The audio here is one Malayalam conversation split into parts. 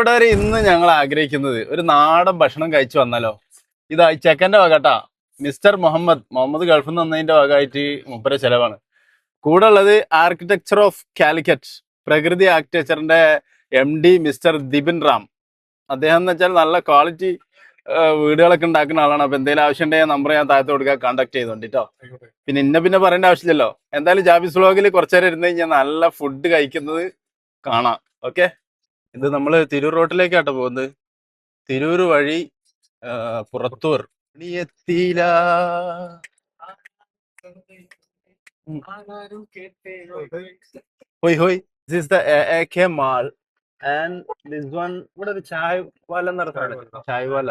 ഇവിടെ വരെ ഇന്ന് ഞങ്ങൾ ആഗ്രഹിക്കുന്നത് ഒരു നാടൻ ഭക്ഷണം കഴിച്ചു വന്നാലോ? ഇതാ ചെക്കന്റെ വകട്ടാ മിസ്റ്റർ മുഹമ്മദ്. മുഹമ്മദ് ഗൾഫിൽ നിന്ന് വന്നതിന്റെ വകമായിട്ട് മുപ്പര ചെലവാണ്. കൂടെ ഉള്ളത് architecture of Calicut Prakriti ആർക്കിടെക്ചറിന്റെ M D mister Dibin Ram. അദ്ദേഹം എന്ന് വെച്ചാൽ നല്ല ക്വാളിറ്റി വീടുകളൊക്കെ ഉണ്ടാക്കുന്ന ആളാണ്. അപ്പൊ എന്തെങ്കിലും ആവശ്യം ഉണ്ടെങ്കിൽ നമ്പർ ഞാൻ താഴത്ത് കൊടുക്കുക കോൺടാക്ട് ചെയ്തോണ്ട് കേട്ടോ പിന്നെ ഇന്ന പിന്നെ പറയേണ്ട ആവശ്യമില്ലല്ലോ. എന്തായാലും ജാബിസ് വ്ളോഗിൽ കുറച്ചേരം ഇരുന്ന് കഴിഞ്ഞാൽ നല്ല ഫുഡ് കഴിക്കുന്നത് കാണാം. ഓക്കെ ഇത് നമ്മൾ തിരൂർ റോട്ടിലേക്കാട്ടോ പോകുന്നത് തിരൂർ വഴി പുറത്തൂർ. എത്തിയില്ല ഹോയ് ഹോയ്. This the A K mall and this one ഇവിടെ ഒരു ചായ് വാല നടത്താണ് ചായ് വാല.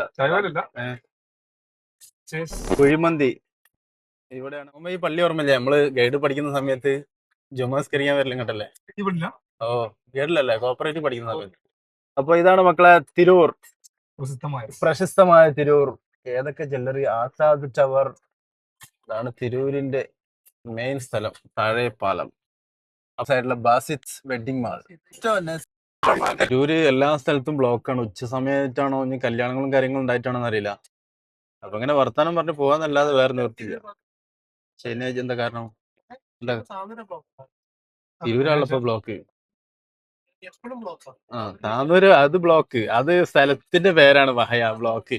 കുഴിമന്തി. ഇവിടെയാണ്. ഈ പള്ളി ഓർമ്മയില്ലേ? നമ്മൾ ഗൈഡ് പഠിക്കുന്ന സമയത്ത് ജുമാസ്കരിക്കാൻ വരലും കേട്ടല്ലേ ഓ പഠിക്കുന്ന അപ്പൊ ഇതാണ് മക്കളെ തിരൂർ. പ്രസിദ്ധമായ പ്രശസ്തമായ തിരൂർ. ഏതൊക്കെ ജ്വല്ലറി ആസ്വാദിച്ചവർ ടവർ ഇതാണ് തിരൂരിന്റെ മെയിൻ സ്ഥലം. താഴെ പാലം ആ സൈഡിലെ ബാസിറ്റ്സ് വെഡിങ് മാൾ. തിരൂര് എല്ലാ സ്ഥലത്തും ബ്ലോക്കാണ് ഉച്ച സമയത്താണോ ഇനി കല്യാണങ്ങളും കാര്യങ്ങളും ഉണ്ടായിട്ടാണോ അറിയില്ല അപ്പൊ ഇങ്ങനെ വർത്താനം പറഞ്ഞു പോവാന്നല്ലാതെ വേറെ നിർത്തില്ല ശനിയാഴ്ച എന്താ കാരണം? തിരൂരാണല്ലോ ബ്ലോക്ക് ആ താന്നൂര് അത് ബ്ലോക്ക് അത് സ്ഥലത്തിന്റെ പേരാണ് വഹയ ബ്ലോക്ക്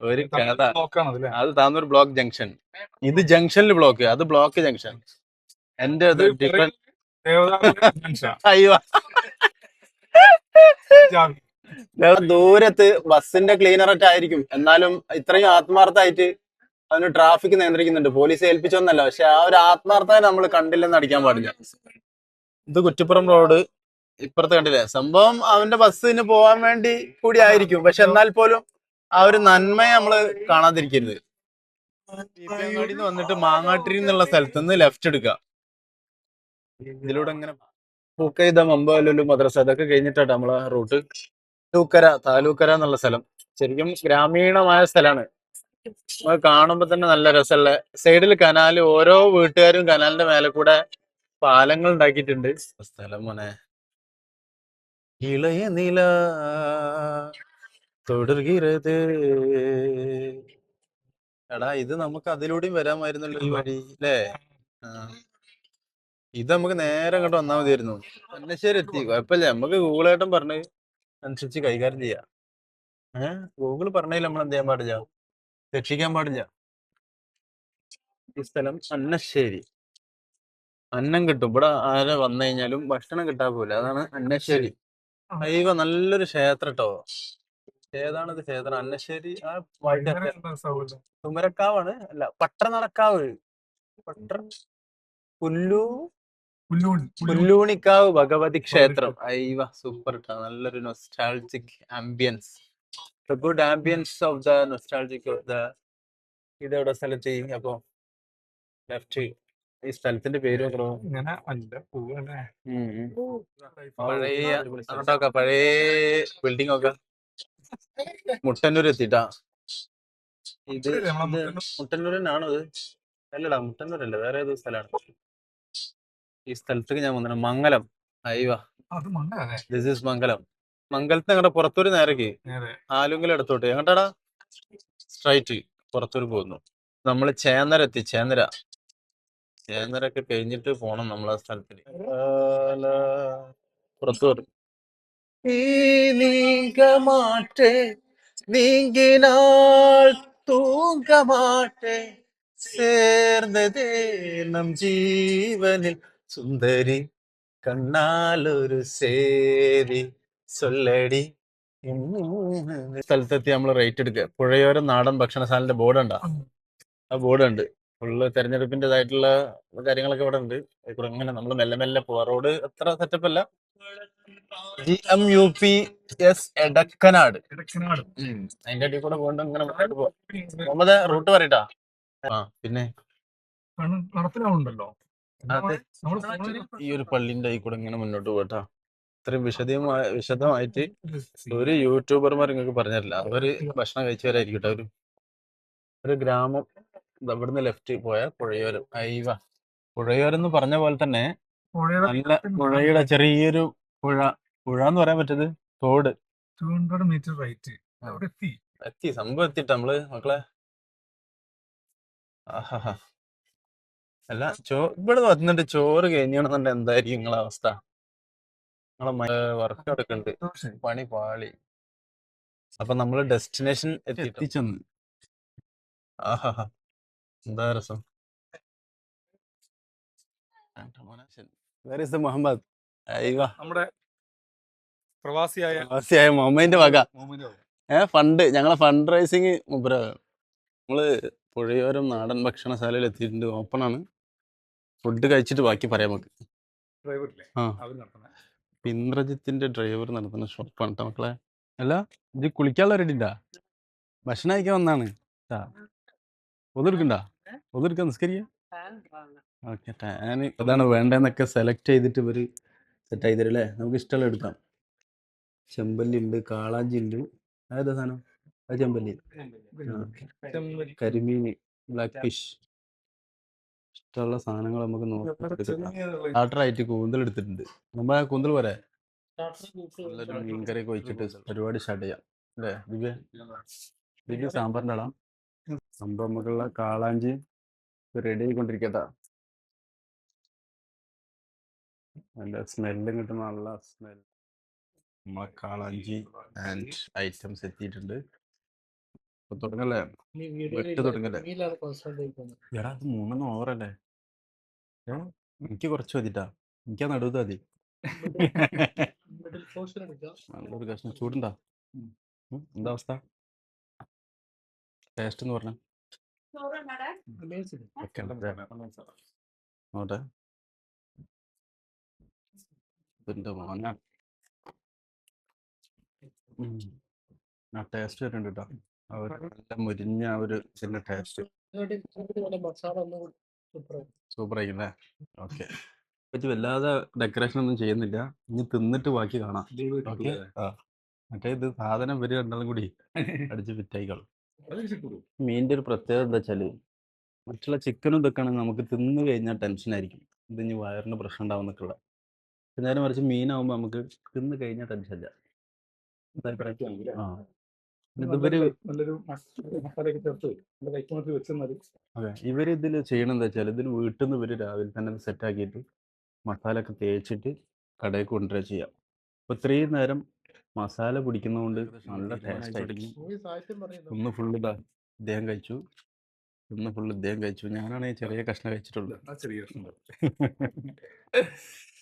ഒരു കഥ അത് താന്നൂർ ബ്ലോക്ക് ജംഗ്ഷൻ ഇത് ജംഗ്ഷനിൽ ബ്ലോക്ക് അത് ബ്ലോക്ക് ജംഗ്ഷൻ എന്റെ അത് ഡിഫറെന്റ് അയ്യോ. ദൂരത്ത് ബസ്സിന്റെ ക്ലീനറൊക്കെ ആയിരിക്കും. എന്നാലും ഇത്രയും ആത്മാർത്ഥമായിട്ട് അതിന് ട്രാഫിക് നിയന്ത്രിക്കുന്നുണ്ട്. പോലീസ് ഏൽപ്പിച്ചൊന്നല്ല. പക്ഷെ ആ ഒരു ആത്മാർത്ഥത നമ്മൾ കണ്ടില്ലെന്ന് അടിക്കാൻ പാടില്ല. ഇത് കുറ്റിപ്പുറം റോഡ് ഇപ്പുറത്ത് കണ്ടില്ലേ? സംഭവം അവന്റെ ബസ്സിന് പോവാൻ വേണ്ടി കൂടി ആയിരിക്കും. പക്ഷെ എന്നാൽ പോലും ആ ഒരു നന്മയെ നമ്മൾ കാണാതിരിക്കരുത്. നിന്ന് വന്നിട്ട് മാങ്ങാട്ടിരി എന്നുള്ള സ്ഥലത്ത് നിന്ന് ലെഫ്റ്റ് എടുക്കുക ഇതിലൂടെ ഇങ്ങനെ പൂക്കൈത മമ്പലു മദ്രസ. അതൊക്കെ കഴിഞ്ഞിട്ടാണ് നമ്മളെ റൂട്ട് തൂക്കര താലൂക്കര എന്നുള്ള സ്ഥലം. ശരിക്കും ഗ്രാമീണമായ സ്ഥലമാണ് നമ്മൾ കാണുമ്പോ തന്നെ നല്ല രസമുള്ള സൈഡിൽ കനാല് ഓരോ വീട്ടുകാരും കനാലിന്റെ മേലെ കൂടെ പാലങ്ങൾ ഉണ്ടാക്കിയിട്ടുണ്ട്. സ്ഥലം മോനെ. இளைய நிலா തുടർகிறது എടാ ഇത് നമുക്ക് അതിലൂടെയും വരാമായിരുന്നല്ലോ വഴി അല്ലേ ഇത് നമുക്ക് നേരെ അങ്ങോട്ട് വന്നാൽ മതിയായിരുന്നു. അന്നശ്ശേരി എത്തി. കുഴപ്പമില്ല. നമുക്ക് ഗൂഗിൾ ഏട്ടൻ പറഞ്ഞ് അനുസരിച്ച് കൈകാര്യം ചെയ്യാം. ഏഹ് ഗൂഗിൾ പറഞ്ഞതിൽ നമ്മൾ എന്ത് ചെയ്യാൻ പാടില്ല? രക്ഷിക്കാൻ പാടില്ല. ഈ സ്ഥലം അന്നശ്ശേരി. അന്നം കിട്ടും. ഇവിടെ ആരെ വന്നു കഴിഞ്ഞാലും ഭക്ഷണം കിട്ടാൻ പോലെ അതാണ് അന്നശ്ശേരി. അയ്യോ നല്ലൊരു ക്ഷേത്രം കേട്ടോ ഏതാണത് ക്ഷേത്രം? അന്നശ്ശേരി ആ തുമരക്കാവാണ് അല്ല പട്ട നടക്കാവ് പട്ട പുല്ലു പുല്ലൂണിക്കാവ് ഭഗവതി ക്ഷേത്രം. അയ്യ സൂപ്പർ കേട്ടോ നല്ലൊരു nostalgic ambience the good ambience of the nostalgic of the ഇതെവിടെ സ്ഥലത്ത് അപ്പൊ ലെഫ്റ്റ് ഈ സ്ഥലത്തിന്റെ പേര് ഇങ്ങനെ അല്ല പോവല്ലേ പഴയ അങ്ങോട്ടൊക്കെ പഴയ ബിൽഡിംഗ് ഒക്കെ മുട്ടന്നൂർ എത്തിട്ടാ ഇത് മുട്ടന്നൂർ- തന്നെയാണോ ഇത്? അല്ലടാ മുട്ടന്നൂരല്ല. വേറെ ഏതോ സ്ഥലമാണ്. ഈ സ്ഥലത്തേക്ക് ഞാൻ വന്നിട്ട് മംഗലം. അയ്യോ ദിസ് ഈസ് മംഗലം മംഗലത്ത് ഞങ്ങളുടെ പുറത്തൂര് നേരക്ക്. നേരെ. ആലുങ്കൽ എടുത്തോട്ട് എങ്ങോട്ടാടാ? സ്ട്രൈറ്റ് പുറത്തൂര് പോകുന്നു. നമ്മൾ ചേന്നര എത്തി ചേന്നര. ഏഴരയൊക്കെ കഴിഞ്ഞിട്ട് പോണം നമ്മളാ ആ സ്ഥലത്തിന് പുറത്തു പറ ഈ തൂങ്കമാട്ടെ ചേർന്നതേ നം ജീവനിൽ. സുന്ദരി കണ്ണാലൊരു സേരി സൊല്ലടി സ്ഥലത്തെത്തി നമ്മൾ റേറ്റ് എടുക്കുക. പുഴയോരം നാടൻ ഭക്ഷണശാലന്റെ ബോർഡ് ഉണ്ടാ ആ ബോർഡ് ഉണ്ട് ഫുള്ള് തെരഞ്ഞെടുപ്പിന്റെതായിട്ടുള്ള കാര്യങ്ങളൊക്കെ ഇവിടെ ഉണ്ട് ഇവിടെ ഇങ്ങനെ നമ്മൾ മെല്ലെ മെല്ലെ പോവാ. റോഡ് അത്ര സെറ്റപ്പ് അല്ല. G M U P S Edakkanad. അതിന്റെ അടിയിൽ കൂടെ പോകണ്ട ഇങ്ങനെ മുന്നോട്ട് പോവാം. മുഹമ്മദ് റൂട്ട് പറയട്ടാ. ആ പിന്നെ? ഈ ഒരു പള്ളിന്റെ ആയി കൂടെ ഇങ്ങനെ മുന്നോട്ട് പോട്ടാ ഇത്രയും വിശദമായ വിശദമായിട്ട് ഒരു യൂട്യൂബർമാർ നിങ്ങൾക്ക് പറഞ്ഞിട്ടില്ല അവർ ഭക്ഷണം കഴിച്ചവരായിരിക്കട്ടെ ഒരു ഒരു ഗ്രാമം. ഇവിടുന്ന് ലെഫ്റ്റ് പോയ പുഴയോരം. അയ്യവ പുഴയോരം എന്ന് പറഞ്ഞ പോലെ തന്നെ നല്ല പുഴയുടെ ചെറിയൊരു പുഴ. പുഴ എന്ന് പറയാൻ പറ്റത് തോട്. ടു ഹൺഡ്രഡ് മീറ്റർ റൈറ്റ് അവിടെ എത്തി. എത്തി. സംഭവം എത്തിട്ട നമ്മൾ മക്കളെ. ആഹാ. അല്ല ചോ ഇവിടെ വന്നിട്ട് ചോറ് കഴിഞ്ഞാണെന്നുണ്ടെ എന്തായിരിക്കും നിങ്ങളെ അവസ്ഥ? നിങ്ങളെ വർക്ക് എടുക്കുന്നുണ്ട് പണി പാളി. അപ്പൊ നമ്മൾ ഡെസ്റ്റിനേഷൻ എത്തിച്ചെന്ന്. ആഹാ. എന്താ രസം മുഹമ്മദ് അയ്യോ നമ്മുടെ പ്രവാസിയായ പ്രവാസിയായ മുഹമ്മദിന്റെ വക മോമിനോ ഫണ്ട് ഞങ്ങളെ ഫണ്ട് റൈസിങ് മുബ്ര നമ്മൾ പുഴയോരം നാടൻ ഭക്ഷണശാലയിൽ എത്തിയിട്ടുണ്ട്. ഓപ്പൺ ആണ്. ഫുഡ് കഴിച്ചിട്ട് ബാക്കി പറയാം നമുക്ക്. ആ. ഇന്ദ്രജിത്തിന്റെ ഡ്രൈവർ നടത്തുന്ന ഷോപ്പാണ് മക്കളെ. അല്ല ഇത് കുളിക്കാനുള്ള റെഡി ഉണ്ടാ ഭക്ഷണം കഴിക്കാൻ വന്നാണ്. ഒതെടുക്കണ്ട ഒതെടുക്കാൻ നിസ്കരിക്കാം? ഓക്കെ ടാൻ അതാണ് വേണ്ടതെന്നൊക്കെ സെലക്ട് ചെയ്തിട്ട് ഇവർ സെറ്റ് ആയി തരും അല്ലേ? നമുക്ക് ഇഷ്ടമുള്ള എടുക്കാം. ചെമ്പല്ലി ഉണ്ട് കാളാഞ്ചി ഉണ്ട്. അതേതാ സാധനം? അത് ചെമ്പല്ലി. കരിമീൻ ബ്ലാക്ക് ഫിഷ്. ഇഷ്ടമുള്ള സാധനങ്ങൾ നമുക്ക് നോക്കാം കൂന്തൽ എടുത്തിട്ടുണ്ട്. നമ്മൾ ആ കൂന്തൽ പോരെ? മീൻകറി ഒഴിച്ചിട്ട് പരിപാടി സ്റ്റാർട്ട് ചെയ്യാം. അല്ലേ? ദിവ്യ ദിവ്യ സാമ്പാറിന്റെ ആളാ? സംഭവം നമുക്കുള്ള കാളാഞ്ചി റെഡി ആയിക്കൊണ്ടിരിക്കട്ടാ. നല്ല സ്മെല്ലും കിട്ടുന്ന നല്ല സ്മെൽ നമ്മളെ കാളാഞ്ചി ആൻഡ് ഐറ്റംസ് എത്തിയിട്ടുണ്ട്. അപ്പൊ തുടങ്ങല്ലേ? വെട്ട് തുടങ്ങല്ലേ? എടാ അത് മൂന്നെണ്ണം ഓവറല്ലേ എനിക്ക് കുറച്ച് മതിട്ടാ. എനിക്കാ നടുവ് മതി. നല്ലൊരു കഷ്ണം. ചൂടുണ്ടാ? എന്താ അവസ്ഥ? ടേസ്റ്റ് എന്ന് പറഞ്ഞ? നോട്ടെ. ഇതിന്റെ മോന? ആ ടേസ്റ്റ് വരുന്നുണ്ട് കേട്ടോ ആ ഒരു നല്ല മുരിഞ്ഞ ആ ഒരു ഇതിന്റെ ടേസ്റ്റ് സൂപ്പർ ആയിക്കല്ലേ ഓക്കെ പറ്റി വല്ലാതെ ഡെക്കറേഷൻ ഒന്നും ചെയ്യുന്നില്ല. ഇനി തിന്നിട്ട് ബാക്കി കാണാം. ഓക്കെ ആ. മറ്റേ ഇത് സാധനം വരും രണ്ടാളും കൂടി അടിച്ച് ഫിറ്റായിക്കോളും മീനിന്റെ ഒരു പ്രത്യേകത എന്താ വെച്ചാൽ മറ്റുള്ള ചിക്കനും ഇതൊക്കെയാണ് നമുക്ക് തിന്നു കഴിഞ്ഞാൽ ടെൻഷൻ ആയിരിക്കും. ഇത് ഇനി വയറിന് പ്രശ്നം ഉണ്ടാവും എന്നൊക്കെയുള്ള നേരെ മറിച്ച് മീനാവുമ്പോൾ നമുക്ക് തിന്നു കഴിഞ്ഞാൽ ടെൻഷൻ ഇല്ല? ആ. ഇവർ നല്ലൊരു മസാലയൊക്കെ ചേർത്ത് നല്ല അതെ. ഇവർ ഇതിൽ ചെയ്യണം എന്താ വെച്ചാൽ ഇതിൽ വീട്ടിൽ നിന്ന് ഇവർ രാവിലെ തന്നെ സെറ്റ് ആക്കിയിട്ട് മസാല ഒക്കെ തേച്ചിട്ട് കടയിൽ കൊണ്ടുവരിക ചെയ്യാം. അപ്പൊ ഇത്രയും നേരം മസാല പിടിക്കുന്നതുകൊണ്ട് നല്ല ടേസ്റ്റ് ആയിരിക്കും. ഒന്ന് ഫുള്ള് ഇതാ ഇദ്ദേഹം കഴിച്ചു. ഒന്ന് ഫുള്ള് ഇദ്ദേഹം കഴിച്ചു. ഞാനാണെങ്കിൽ ചെറിയ കഷ്ണം കഴിച്ചിട്ടുള്ളത് ആ ചെറിയ കഷ്ണം?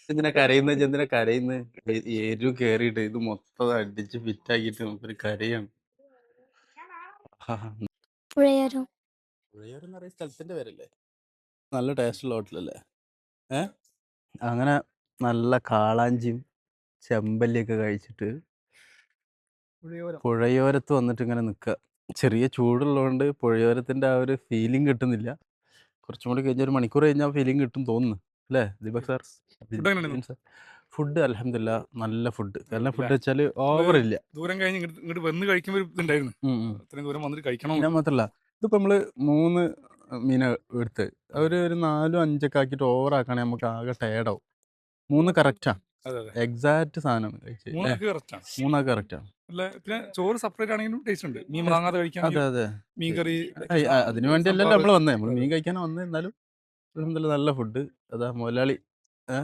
എന്തിനാ കരയുന്നത് എന്തിനാ കരയുന്നത് എരു കയറിയിട്ട് ഇത് മൊത്തം അടിച്ച് ഫിറ്റാക്കിയിട്ട് നമുക്കൊരു കരയാണ്. പുഴയോരം. പുഴയോരം പറയുന്ന സ്ഥലത്തിന്റെ പേരല്ലേ? നല്ല ടേസ്റ്റുള്ള ഹോട്ടലല്ലേ ഏ? അങ്ങനെ നല്ല കാളാഞ്ചിയും ചെമ്പല്ലിയൊക്കെ കഴിച്ചിട്ട് പുഴയോരത്ത് വന്നിട്ട് ഇങ്ങനെ നിൽക്കുക ചെറിയ ചൂടുള്ളതുകൊണ്ട് പുഴയോരത്തിന്റെ ആ ഒരു ഫീലിംഗ് കിട്ടുന്നില്ല. കുറച്ചും കൂടി കഴിഞ്ഞ ഒരു മണിക്കൂർ കഴിഞ്ഞാൽ ഫീലിംഗ് കിട്ടും തോന്നുന്നു. അല്ലേ? ദീപക് സാർ? ഫുഡ് അലഹമില്ല നല്ല ഫുഡ്. കാരണം ഫുഡ് വെച്ചാൽ ഓവർ ഇല്ല. ദൂരം കഴിഞ്ഞ് ഇങ്ങോട്ട് വന്ന് കഴിക്കുമ്പോൾ ഇതുണ്ടായിരുന്നു. അത്രയും ദൂരം വന്നിട്ട് കഴിക്കണം? ഞാൻ മാത്രമല്ല ഇതിപ്പോൾ നമ്മൾ മൂന്ന് മീന എടുത്ത് അവർ ഒരു നാലും അഞ്ചൊക്കെ ആക്കിയിട്ട് ഓവർ ആക്കുകയാണെങ്കിൽ നമുക്ക് ആകെ ടയർഡാവും മൂന്ന് കറക്റ്റാണ് എക്സാക്ട് സാധനം. മൂന്നൊക്കെ കറക്റ്റ് ആണ് മൂന്നാ കറക്റ്റാ. അല്ല പിന്നെ ചോറ് സെപ്പറേറ്റ് ആണെങ്കിലും ടേസ്റ്റ് ഉണ്ട്. മീൻ വാങ്ങാതെ കഴിക്കാൻ അതെ അതെ. മീൻ കറി ഐ, ആ, അതിനു വേണ്ടിയല്ലല്ലോ നമ്മൾ വന്നേ. നമ്മൾ മീൻ കഴിക്കാനാ വന്നേ. എന്നാലും നല്ല ഫുഡ് അതാ മുതലാളി. ഏ,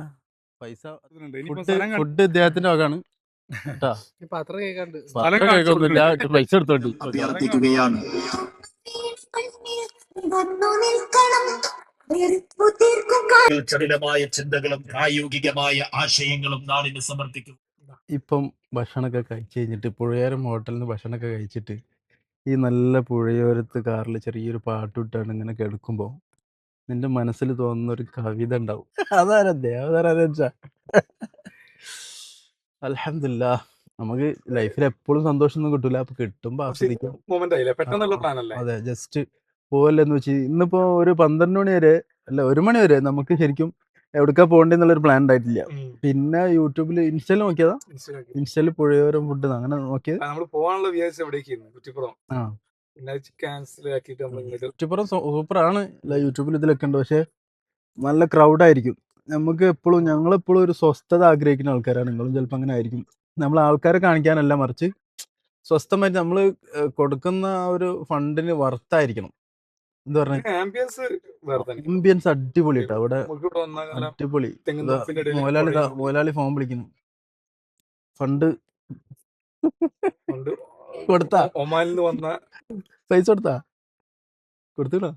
പൈസ ഫുഡ് ഇദ്ദേഹത്തിന്റെ വകാണ് പൈസ എടുത്തോണ്ടി അഭ്യർത്ഥിക്കുകയാണ്. ചടിലമായ ചിന്തകളും പ്രായോഗികമായ ആശയങ്ങളും നാടിന് സമർപ്പിക്കും ഇപ്പം ഭക്ഷണമൊക്കെ കഴിച്ച് കഴിഞ്ഞിട്ട് പുഴയോരം ഹോട്ടലിൽ നിന്ന് ഭക്ഷണമൊക്കെ കഴിച്ചിട്ട് ഈ നല്ല പുഴയോരത്ത് കാറിൽ ചെറിയൊരു പാട്ടിട്ടാണ് ഇങ്ങനെ കിടക്കുമ്പോൾ നിന്റെ മനസ്സിൽ തോന്നുന്ന ഒരു കവിത ഉണ്ടാവും. അതാരാ ദേവതാരാ അലഹമില്ല നമുക്ക് ലൈഫിൽ എപ്പോഴും സന്തോഷമൊന്നും കിട്ടൂല. അപ്പൊ കിട്ടുമ്പോ ആസ്വദിക്കാം. മൊമെന്റ് ആയില്ലേ? പെട്ടെന്നുള്ള പ്ലാൻ അതെ ജസ്റ്റ് പോവല്ലെന്ന് വെച്ച് ഇന്നിപ്പോ ഒരു പന്ത്രണ്ട് മണി വരെ അല്ല ഒരു മണി വരെ നമുക്ക് ശരിക്കും എവിടേക്കാ പോകണ്ടെന്നുള്ളൊരു പ്ലാൻ ഉണ്ടായിട്ടില്ല പിന്നെ യൂട്യൂബിൽ ഇൻസ്റ്റയിൽ നോക്കിയതാ. ഇൻസ്റ്റയിൽ പുഴയോരം ഫുഡ് അങ്ങനെ നോക്കിയത്. നമ്മൾ പോകാനുള്ള വിചാരിച്ച എവിടേക്കായിരുന്നു? കുറ്റിപ്പുറം. ആ. കുറ്റിപ്പുറം സൂപ്പർ ആണ് യൂട്യൂബിൽ ഇതിലൊക്കെ ഉണ്ട് പക്ഷെ നല്ല ക്രൗഡ് ആയിരിക്കും. നമുക്ക് എപ്പോഴും ഞങ്ങൾ എപ്പോഴും ഒരു സ്വസ്ഥത ആഗ്രഹിക്കുന്ന ആൾക്കാരാണ്. നിങ്ങളും ചിലപ്പോൾ അങ്ങനെ ആയിരിക്കും. നമ്മൾ ആൾക്കാരെ കാണിക്കാനല്ല മറിച്ച് സ്വസ്ഥമായിട്ട് നമ്മൾ കൊടുക്കുന്ന ഒരു ഫണ്ടിന് വർത്തായിരിക്കണം എന്താ പറഞ്ഞ? ആംബിയൻസ് അടിപൊളി കേട്ടോ അവിടെ അടിപൊളി. മോലാളി മോലാളി ഫോൺ വിളിക്കുന്നു. ഫണ്ട്. കൊടുത്താ? ഒമാനിൽ നിന്ന് വന്ന പൈസ കൊടുത്താ? കൊടുത്തോ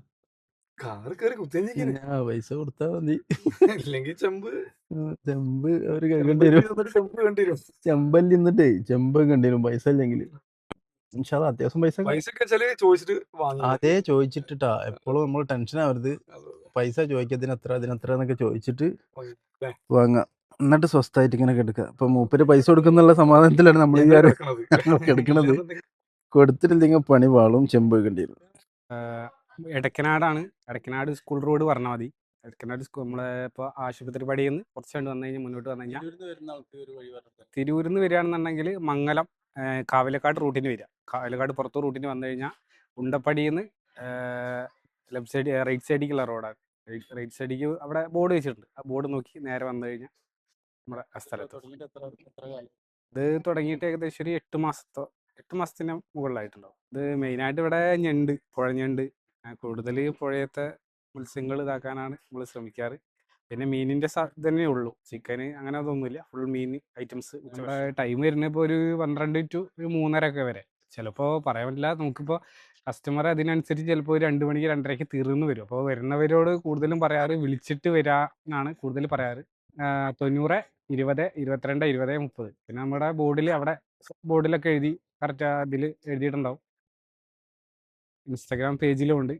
കാറ് കയറി ഞാൻ പൈസ കൊടുത്താ മതി. ഇല്ലെങ്കിൽ ചെമ്പ്. ചെമ്പ് അവർ കണ്ടിരും. ചെമ്പ് കണ്ടിരും. ചെമ്പല്ലി നിന്നിട്ടേ ചെമ്പ് കണ്ടി പൈസ ഇല്ലെങ്കിൽ ഇൻഷാല്ലാ അത്യാവശ്യം പൈസ പൈസ ഒക്കെ വെച്ചാൽ ചോദിച്ചിട്ട് വാങ്ങി അതേ ചോദിച്ചിട്ടാ എപ്പോഴും നമ്മൾ ടെൻഷൻ ആവരുത് പൈസ ചോദിക്കത്തിന് എത്ര അതിനെത്ര എന്നൊക്കെ ചോദിച്ചിട്ട്? വാങ്ങാം. എന്നിട്ട് സ്വസ്ഥമായിട്ട് ഇങ്ങനെ കിടക്കുക ഇപ്പൊ മൂപ്പര് പൈസ കൊടുക്കുന്നുള്ള സമാധാനത്തിലാണ് നമ്മൾ ഈ കാര്യം കിടക്കണത്. കൊടുത്തിട്ടില്ലെങ്കിൽ പണി വാളും ചെമ്പ് വെക്കേണ്ടി വരും. എടക്കനാടാണ്. എടക്കനാട് സ്കൂൾ റോഡ് പറഞ്ഞാൽ മതി. എടക്കനാട് സ്കൂൾ നമ്മളെ ഇപ്പോൾ ആശുപത്രി പടിയിൽ നിന്ന് കുറച്ച് കണ്ട് വന്നു കഴിഞ്ഞാൽ മുന്നോട്ട് വന്നു കഴിഞ്ഞാൽ തിരൂരിൽ നിന്ന് വരികയാണെന്നുണ്ടെങ്കിൽ മംഗലം കാവിലക്കാട് റൂട്ടിന് വരിക. കാവിലക്കാട് പുറത്ത് റൂട്ടിന് വന്നു കഴിഞ്ഞാൽ ഉണ്ടപ്പടിയിൽ നിന്ന് ലെഫ്റ്റ് സൈഡ് റൈറ്റ് സൈഡിലേക്കുള്ള റോഡാണ്. റൈറ്റ് സൈഡിലേക്ക് അവിടെ ബോർഡ് വെച്ചിട്ടുണ്ട്. ആ ബോർഡ് നോക്കി നേരെ വന്നു കഴിഞ്ഞാൽ നമ്മുടെ ആ സ്ഥലത്ത്. ഇത് തുടങ്ങിയിട്ട് ഏകദേശം ഒരു എട്ട് മാസത്തോ എട്ട് മാസത്തിന് മുകളിലായിട്ടുണ്ടാവും. ഇത് മെയിനായിട്ട് ഇവിടെ ഞണ്ട് പുഴ ഞണ്ട്. കൂടുതൽ പുഴയത്തെ മത്സ്യങ്ങൾ ഇതാക്കാനാണ് നമ്മൾ ശ്രമിക്കാറ്. പിന്നെ മീനിന്റെ തന്നെ ഉള്ളൂ. ചിക്കന് അങ്ങനെ അതൊന്നുമില്ല. ഫുൾ മീൻ ഐറ്റംസ് ടൈം വരുന്ന ഇപ്പോൾ ഒരു പന്ത്രണ്ട് ടു ഒരു മൂന്നര ഒക്കെ വരെ. ചിലപ്പോൾ പറയാൻ പറ്റില്ല. നമുക്കിപ്പോൾ കസ്റ്റമർ അതിനനുസരിച്ച് ചിലപ്പോൾ ഒരു രണ്ട് മണിക്ക് രണ്ടരയ്ക്ക് തീർന്നു വരും. അപ്പോൾ വരുന്നവരോട് കൂടുതലും പറയാറ് വിളിച്ചിട്ട് വരാ എന്നാണ് കൂടുതൽ പറയാറ്. തൊണ്ണൂറ് ഇരുപത് ഇരുപത്തിരണ്ട് ഇരുപത് മുപ്പത്. പിന്നെ നമ്മുടെ ബോർഡിൽ അവിടെ ബോർഡിലൊക്കെ എഴുതി കറക്റ്റ് അതിൽ എഴുതിയിട്ടുണ്ടാവും. ഇൻസ്റ്റാഗ്രാം പേജിലും ഉണ്ട്.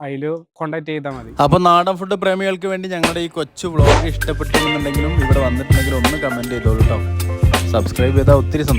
അതിൽ കോണ്ടാക്ട് ചെയ്താൽ മതി. അപ്പൊ നാടൻ ഫുഡ് പ്രേമികൾക്ക് വേണ്ടി ഞങ്ങളുടെ ഈ കൊച്ചു വ്ളോഗ് ഇഷ്ടപ്പെട്ടിട്ടുണ്ടെങ്കിലും ഇവിടെ വന്നിട്ടുണ്ടെങ്കിലും ഒന്ന് കമന്റ് ചെയ്തോളൂ കേട്ടോ സബ്സ്ക്രൈബ് ചെയ്താൽ ഒത്തിരി